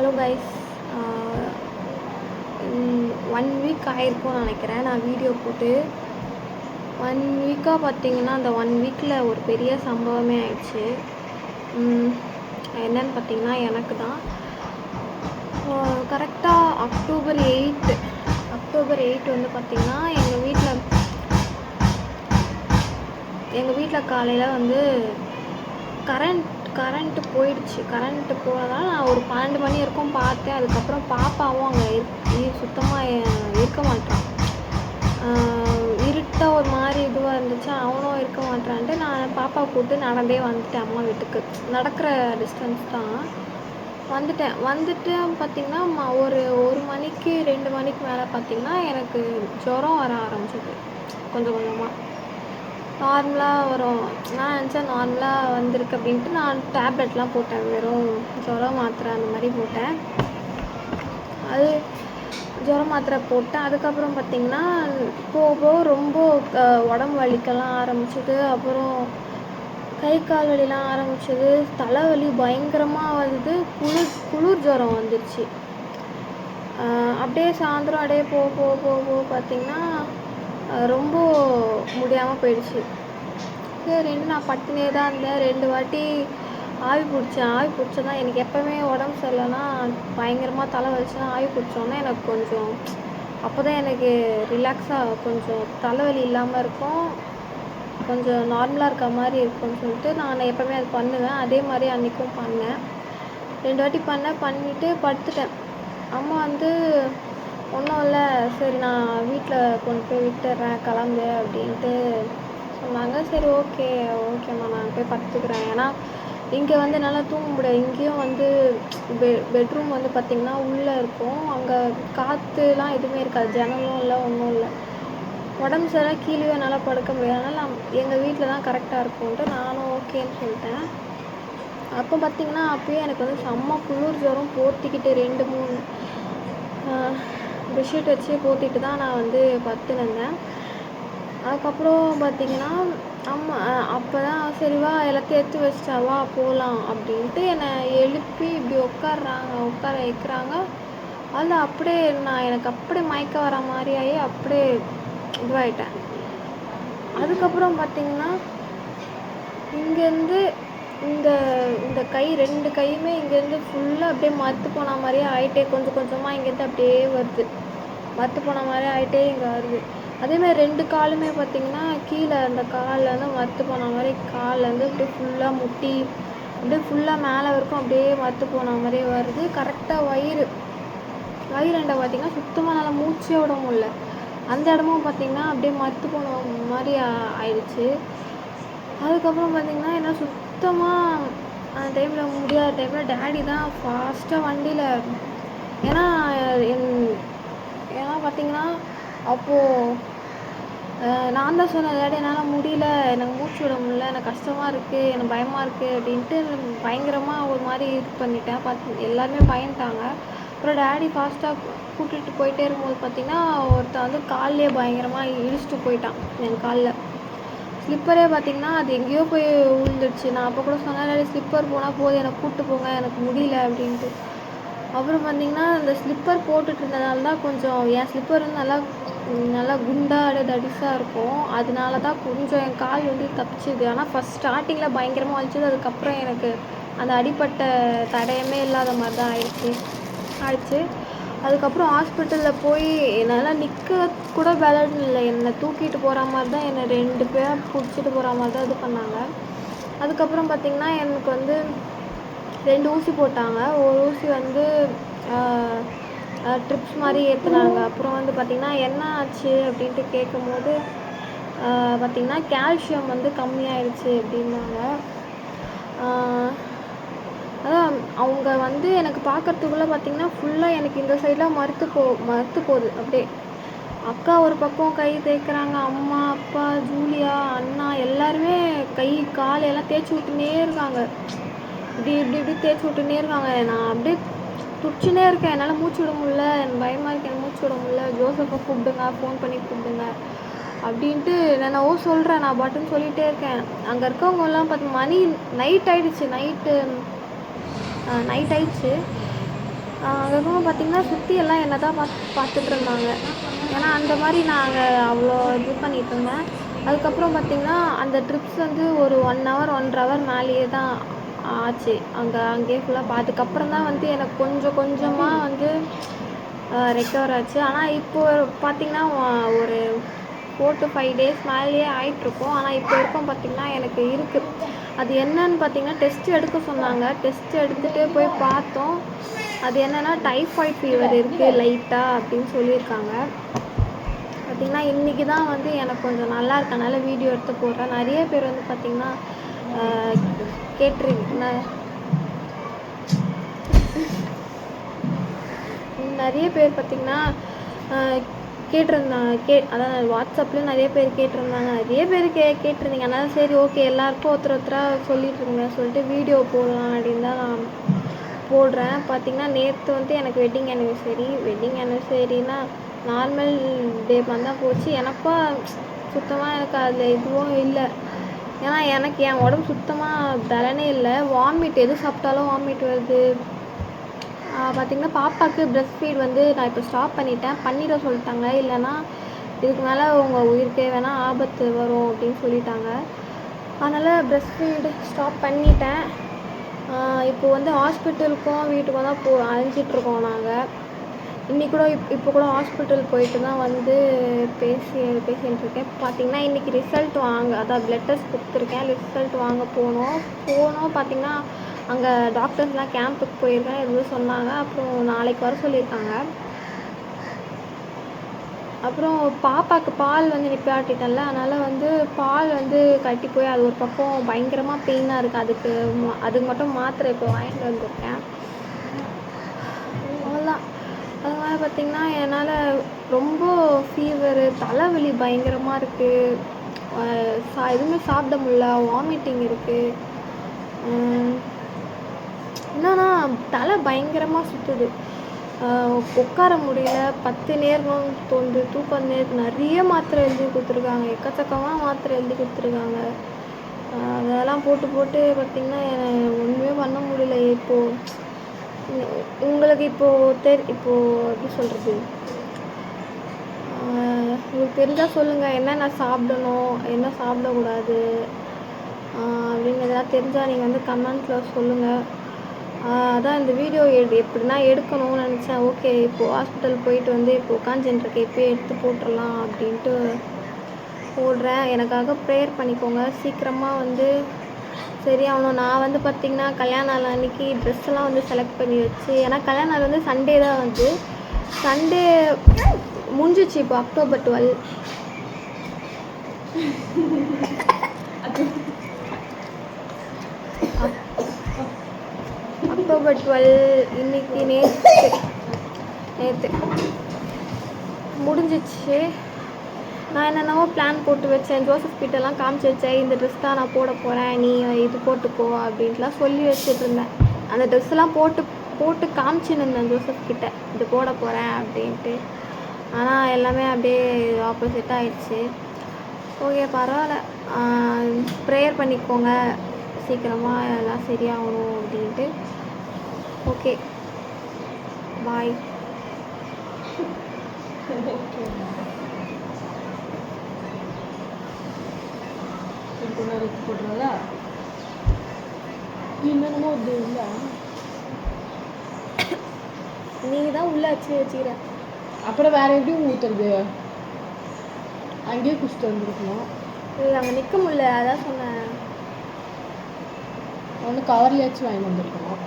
Hello guys one week ஆயிருக்கும்னு நினைக்கிறேன். நான் வீடியோ போட்டு ஒன் வீக்காக பார்த்தீங்கன்னா அந்த ஒன் வீக்கில் ஒரு பெரிய சம்பவமே ஆயிடுச்சு. என்னன்னு பார்த்தீங்கன்னா எனக்கு தான். கரெக்டாக அக்டோபர் எயிட் அக்டோபர் எயிட் வந்து பார்த்தீங்கன்னா எங்கள் வீட்டில் எங்கள் வீட்டில் காலையில் வந்து கரண்ட் கரண்ட்டு போயிடுச்சு. கரண்ட்டு போனதால் நான் ஒரு பன்னெண்டு மணி வரைக்கும் பார்த்தேன். அதுக்கப்புறம் பாப்பாவும் அங்கே சுத்தமாக இருக்க மாட்டான் இருட்டாக ஒரு மாதிரி இதுவாக இருந்துச்சு. அவனும் இருக்க மாட்டான்ட்டு நான் பாப்பா கூப்பிட்டு நடந்தே வந்துட்டேன் அம்மா வீட்டுக்கு. நடக்கிற டிஸ்டன்ஸ் தான். வந்துட்டேன். வந்துட்டு பார்த்திங்கன்னா ஒரு ஒரு மணிக்கு ரெண்டு மணிக்கு மேலே பார்த்திங்கன்னா எனக்கு ஜுரம் வர ஆரம்பிச்சது. கொஞ்சம் கொஞ்சமாக நார்மலாக வரும். நான் நினச்சேன் நார்மலாக வந்திருக்கு அப்படின்ட்டு நான் டேப்லெட்லாம் போட்டேன். வெறும் ஜுரம் மாத்திரை அந்த மாதிரி போட்டேன். அது ஜுரம் மாத்திரை போட்டேன். அதுக்கப்புறம் பார்த்திங்கன்னா போக போக ரொம்ப உடம்பு வலிக்கலாம் ஆரம்பிச்சது. அப்புறம் கை கால் வலிலாம் ஆரம்பிச்சது. தலைவலி பயங்கரமாக வந்தது. குளிர் குளிர் ஜுரம் வந்துருச்சு. அப்படியே சாயந்தரம் அப்படியே போக போக போக போக பார்த்தீங்கன்னா ரொம்ப முடியாமல் போயிடுச்சு. சரின்னு நான் பட்டுனே தான் இருந்தேன். ரெண்டு வாட்டி ஆவி பிடிச்சேன். ஆவி பிடிச்சதான் எனக்கு எப்போவுமே உடம்பு சரியில்லைன்னா பயங்கரமாக தலை வலிச்சுன்னா ஆவி பிடிச்சோன்னே எனக்கு கொஞ்சம் அப்போ தான் எனக்கு ரிலாக்ஸாக கொஞ்சம் தலைவலி இல்லாமல் இருக்கும். கொஞ்சம் நார்மலாக இருக்க மாதிரி இருக்கும்னு சொல்லிட்டு நான் எப்போவுமே அது பண்ணுவேன். அதே மாதிரி அன்றைக்கும் பண்ணேன். ரெண்டு வாட்டி பண்ணேன் பண்ணிவிட்டு படுத்துட்டேன். அம்மா வந்து ஒன்றும் இல்லை. சரி நான் வீட்டில் கொண்டு போய் விட்டுறேன் கிளம்பு அப்படின்ட்டு சொன்னாங்க. சரி ஓகே ஓகேம்மா நான் போய் படுத்துக்கிறேன் ஏன்னா இங்கே வந்து நல்லா தூங்க முடியாது. இங்கேயும் வந்து பெ பெட்ரூம் வந்து பார்த்திங்கன்னா உள்ளே இருக்கும். அங்கே காற்றுலாம் எதுவுமே இருக்காது. ஜன்னலும் இல்லை ஒன்றும் இல்லை. உடம்பு சரியாக கீழே என்னால் படுக்க முடியாது. அதனால் நான் எங்கள் வீட்டில் தான் கரெக்டாக இருக்கும்ன்ட்டு நானும் ஓகேன்னு சொல்லிட்டேன். அப்போ பார்த்தீங்கன்னா அப்போயே எனக்கு வந்து செம்ம குளிர் ஜுரம் போர்த்திக்கிட்டு ரெண்டு மூணு பெட்ஷீட் வச்சு போத்திட்டு தான் நான் வந்து படுத்துனிருந்தேன் அதுக்கப்புறம் பார்த்தீங்கன்னா அம்மா அப்போ தான் சரிவா எல்லாத்தையும் எடுத்து வச்சிட்டாவா போகலாம் அப்படின்ட்டு என்னை எழுப்பி இப்படி உட்காடுறாங்க உட்கார வைக்கிறாங்க. அதில் அப்படியே நான் எனக்கு அப்படியே மயக்கம் வர மாதிரி ஆகி அப்படியே இதுவாயிட்டேன். அதுக்கப்புறம் பார்த்தீங்கன்னா இங்கேருந்து இந்த இந்த கை ரெண்டு கையுமே இங்கேருந்து ஃபுல்லாக அப்படியே மறுத்து போன மாதிரியே ஆகிட்டே கொஞ்சம் கொஞ்சமாக இங்கேருந்து அப்படியே வருது. மத்து போன மாதிரி ஆயிட்டே இங்கே வருது. அதேமாதிரி ரெண்டு காலுமே பார்த்தீங்கன்னா கீழே அந்த காலில் மத்து போன மாதிரி கால்ல அப்படியே ஃபுல்லாக முட்டி அப்படியே ஃபுல்லாக மேலே வரைக்கும் அப்படியே மத்து போன மாதிரி வருது. கரெக்டாக வயிறு வயிறாண்ட பார்த்தீங்கன்னா சுத்தமாக நல்லா மூச்சே விட முடியல. அந்த இடமும் பார்த்திங்கன்னா அப்படியே மத்து போன மாதிரி ஆயிடுச்சு. அதுக்கப்புறம் பார்த்திங்கன்னா என்ன சுத்தமாக அந்த டைமில் முடியாத டைமில் டேடி தான் ஃபாஸ்ட்டாக வண்டியில் ஏன்னா என் ஏன்னா பார்த்தீங்கன்னா அப்போது நான் தான் சொன்னேன் டேடி என்னால் முடியல. எனக்கு மூச்சு விட முடியல. எனக்கு கஷ்டமாக இருக்குது எனக்கு பயமாக இருக்குது அப்படின்ட்டு பயங்கரமாக ஒரு மாதிரி இது பண்ணிட்டேன். பார்த்து எல்லாருமே பயந்துட்டாங்க. அப்புறம் டேடி ஃபாஸ்ட்டாக கூட்டிகிட்டு போயிட்டே இருக்கும்போது பார்த்தீங்கன்னா ஒருத்தன் வந்து கால்லேயே பயங்கரமாக இடிச்சிட்டு போயிட்டான் என் காலில். ஸ்லிப்பரே பார்த்தீங்கன்னா அது எங்கேயோ போய் விழுந்துடுச்சு நான் அப்போ கூட சொன்னேன் ஸ்லிப்பர் போனால் போதும். எனக்கு கூப்பிட்டு போங்க. எனக்கு முடியல. அப்படின்ட்டு. அப்புறம் பார்த்தீங்கன்னா இந்த ஸ்லிப்பர் போட்டுட்டு இருந்தனால தான் கொஞ்சம் என் ஸ்லிப்பர் வந்து நல்லா நல்லா குண்டாக அப்படியே தடிசாக இருக்கும். அதனால தான் கொஞ்சம் என் கால் வந்து தப்பிச்சுது. ஆனால் ஃபஸ்ட் ஸ்டார்டிங்கில் பயங்கரமாக வலிச்சது. அதுக்கப்புறம் எனக்கு அந்த அடிப்பட்ட தடயமே இல்லாத மாதிரி தான் ஆயிடுச்சு. ஆயிடுச்சு. அதுக்கப்புறம் ஹாஸ்பிட்டலில் போய் என்னால் நிற்க கூட விளையாடணும் இல்லை. என்னை தூக்கிட்டு போகிற மாதிரி தான் என்னை ரெண்டு பேர் பிடிச்சிட்டு போகிற மாதிரி தான் இது பண்ணாங்க. அதுக்கப்புறம் பார்த்திங்கன்னா எனக்கு வந்து ரெண்டு ஊசி போட்டாங்க. ஒரு ஊசி வந்து ட்ரிப்ஸ் மாதிரி ஏற்றுனாங்க அப்புறம் வந்து பார்த்திங்கன்னா என்ன ஆச்சு அப்படின்ட்டு கேட்கும்போது பார்த்திங்கன்னா கால்சியம் வந்து கம்மியாயிடுச்சு அப்படின்னாங்க. அதான் அவங்க வந்து எனக்கு பார்க்குறதுக்குள்ளே பார்த்தீங்கன்னா ஃபுல்லாக எனக்கு இந்த சைடெலாம் மறுத்து போ மறுத்து போகுது. அப்படியே அக்கா ஒரு பக்கம் கை தேய்க்கிறாங்க. அம்மா அப்பா ஜூலியா அண்ணா எல்லாருமே கை கால் எல்லாம் தேய்ச்சி விட்டுனே இருக்காங்க. இப்படி இப்படி இப்படி தேய்ச்சி விட்டுனே இருக்காங்க. நான் அப்படியே துடிச்சுனே இருக்கேன். என்னால் மூச்சு விட முடியல. எனக்கு பயமாக இருக்கு. எனக்கு மூச்சு விட முடியல. ஜோசப்பை கூப்பிடுங்க. ஃபோன் பண்ணி கூப்பிடுங்க. அப்படின்ட்டு என்னென்னவோ சொல்கிறேன் நான் பாட்டுன்னு சொல்லிகிட்டே இருக்கேன். அங்கே இருக்கவங்கெல்லாம் பார்த்து மணி நைட் ஆயிடுச்சு. நைட்டு நைட் ஆயிடுச்சு. அதுக்கப்புறம் பார்த்தீங்கன்னா சுற்றி எல்லாம் என்ன தான் பார்த்து பார்த்துட்டு இருந்தாங்க. ஏன்னா அந்த மாதிரி நாங்கள் அவ்வளோ இது பண்ணிட்டு இருந்தேன். அதுக்கப்புறம் பார்த்தீங்கன்னா அந்த ட்ரிப்ஸ் வந்து ஒரு ஒன் ஹவர் ஒன்றரை ஹவர் மேலேயே தான் ஆச்சு. அங்கே அங்கேயே ஃபுல்லாக அதுக்கப்புறம் தான் வந்து எனக்கு கொஞ்சம் கொஞ்சமாக வந்து ரெக்கவர் ஆச்சு. ஆனால் இப்போ பார்த்தீங்கன்னா ஒரு ஃபோர் டு ஃபைவ் டேஸ் மேலேயே ஆயிட்டிருக்கும். ஆனால் இப்போ இருக்கும் பார்த்தீங்கன்னா எனக்கு இருக்குது அது என்னன்னு பார்த்தீங்கன்னா டெஸ்ட் எடுக்க சொன்னாங்க. டெஸ்ட் எடுத்துகிட்டே போய் பார்த்தோம். அது என்னென்னா டைஃபாய்ட் ஃபீவர் இருக்குது லைட்டாக அப்படின்னு சொல்லியிருக்காங்க. பார்த்திங்கன்னா இன்றைக்கி தான் வந்து எனக்கு கொஞ்சம் நல்லா இருக்கனால வீடியோ எடுத்து போடுறேன். நிறைய பேர் வந்து பார்த்திங்கன்னா கேட்டிருக்கீங்க நிறைய பேர் பார்த்திங்கன்னா கேட்டிருந்தாங்க. கே அதான் வாட்ஸ்அப்லேயும் நிறைய பேர் கேட்டிருந்தாங்க. நிறைய பேர் கே கேட்டிருந்தீங்க. அதனால் சரி ஓகே எல்லாருக்கும் ஒருத்தர் ஒருத்தராக சொல்லிட்டு இருந்தேன் சொல்லிட்டு வீடியோ போடலாம் அப்படின்னு தான் நான் போடுறேன். பார்த்திங்கன்னா நேற்று வந்து எனக்கு வெட்டிங் ஆனிவர்சரி வெட்டிங் ஆனிவர்சரினா நார்மல் டே மாதிரி தான் போச்சு. எனக்கும் சுத்தமாக எனக்கு அதில் எதுவும் இல்லை. ஏன்னா எனக்கு என் உடம்பு சுத்தமாக பலனே இல்லை. வாமிட் எது சாப்பிட்டாலும் வாமிட் வருது. பார்த்திங்கன்னா பாப்பாவுக்கு ப்ரெஸ்ட் ஃபீட் வந்து நான் இப்போ ஸ்டாப் பண்ணிட்டேன். பண்ணிட சொல்லிட்டாங்க. இல்லைன்னா இதுக்கு மேலே உங்கள் உயிருக்கே வேணால் ஆபத்து வரும் அப்படின்னு சொல்லிட்டாங்க. அதனால் ப்ரெஸ்ட் ஃபீடு ஸ்டாப் பண்ணிட்டேன். இப்போ வந்து ஹாஸ்பிட்டலுக்கும் வீட்டுக்கும் தான் போ அலைஞ்சிட்ருக்கோம் நாங்கள் இன்றைக்கி கூட இப் இப்போ கூட ஹாஸ்பிட்டல் போயிட்டு தான் வந்து பேசி பேசிகிட்டு இருக்கேன். பார்த்திங்கன்னா இன்றைக்கி ரிசல்ட் வாங்க அதான் ப்ளட் டெஸ்ட் கொடுத்துருக்கேன். ரிசல்ட் வாங்க போனோம். போனோம் பார்த்திங்கன்னா அங்கே டாக்டர்ஸ்லாம் கேம்புக்கு போயிருக்கேன் எதுவும் சொன்னாங்க. அப்புறம் நாளைக்கு வர சொல்லியிருக்காங்க. அப்புறம் பாப்பாவுக்கு பால் வந்து நிப்பாட்டிட்டேன்ல அதனால் வந்து பால் வந்து கட்டி போய் அது ஒரு பக்கம் பயங்கரமாக பெயினாக இருக்குது அதுக்கு அதுக்கு மட்டும் மாத்திரை இப்போ வாங்கிட்டு வந்திருக்கேன். அதனால் பார்த்திங்கன்னா என்னால் ரொம்ப ஃபீவரு தலைவலி பயங்கரமாக இருக்குது சா எதுவுமே சாப்பிட முடில வாமிட்டிங் இருக்குது என்னன்னா தலை பயங்கரமாக சுற்றுது உட்கார முடியல பத்து நேரம் தோணுது தூக்கம் நேரம் நிறைய மாத்திரை எழுதி கொடுத்துருக்காங்க. எக்கச்சக்கமாக மாத்திரை எழுதி கொடுத்துருக்காங்க. அதெல்லாம் போட்டு போட்டு பார்த்திங்கன்னா ஒன்றுமே பண்ண முடியல இப்போது உங்களுக்கு இப்போது தெரி இப்போது எப்படி சொல்கிறது உங்களுக்கு தெரிஞ்சால் சொல்லுங்கள் என்னென்ன சாப்பிடணும்? என்ன சாப்பிடக்கூடாது? அப்படின்னு எதாவது தெரிஞ்சால் நீங்கள் வந்து கமெண்ட்ஸில் சொல்லுங்கள் அதான் இந்த வீடியோ எடு எப்படின்னா எடுக்கணும்னு நினச்சேன். ஓகே இப்போது ஹாஸ்பிட்டல் போயிட்டு வந்து இப்போ உட்காந்துருக்கேன் இப்போயே எடுத்து போட்டுடலாம் அப்படின்ட்டு போடுறேன். எனக்காக ப்ரேயர் பண்ணிக்கோங்க. சீக்கிரமாக வந்து சரி அவனும் நான் வந்து பார்த்திங்கன்னா கல்யாண நாள் அன்றைக்கி ட்ரெஸ்ஸெல்லாம் வந்து செலக்ட் பண்ணி வச்சு ஏன்னா கல்யாண நாள் வந்து சண்டே தான் வந்து. சண்டே முடிஞ்சிச்சு இப்போ அக்டோபர் டுவெல் அக்டோபர் டுவெல் இன்னைக்கு நேற்று நேற்று முடிஞ்சிச்சு. நான் என்னென்னவோ பிளான் போட்டு வச்சேன். ஜோசப் கிட்டலாம் காமிச்சு வச்சேன். இந்த ட்ரெஸ் தான் நான் போட போகிறேன் நீ இது போட்டுக்கோ அப்படின்ட்டுலாம் சொல்லி வச்சுட்டு இருந்தேன். அந்த ட்ரெஸ்லாம் போட்டு போட்டு காமிச்சுன்னு இருந்தேன் ஜோசப் கிட்ட. இது போட போகிறேன் அப்படின்ட்டு. ஆனால் எல்லாமே அப்படியே ஆப்போசிட்டாக ஆயிடுச்சு. ஓகே பரவாயில்ல. ப்ரேயர் பண்ணிக்கோங்க. சீக்கிரமாக எல்லாம் சரியாகணும் அப்படின்ட்டு. ஓகே. பாய் போட்டுருவதா என்னென்னமோ இது இல்லை. நீங்கள் தான் உள்ளே வச்சு வச்சுக்கிற. அப்புறம் வேற எப்படி ஊற்றுறது அங்கேயே குடிச்சிட்டு வந்துருக்கணும். இது அங்கே நிற்க முடியல. அதான் சொன்னேன். ஒன்று கவர்லேயாச்சும் வாங்கி வந்திருக்கணும்.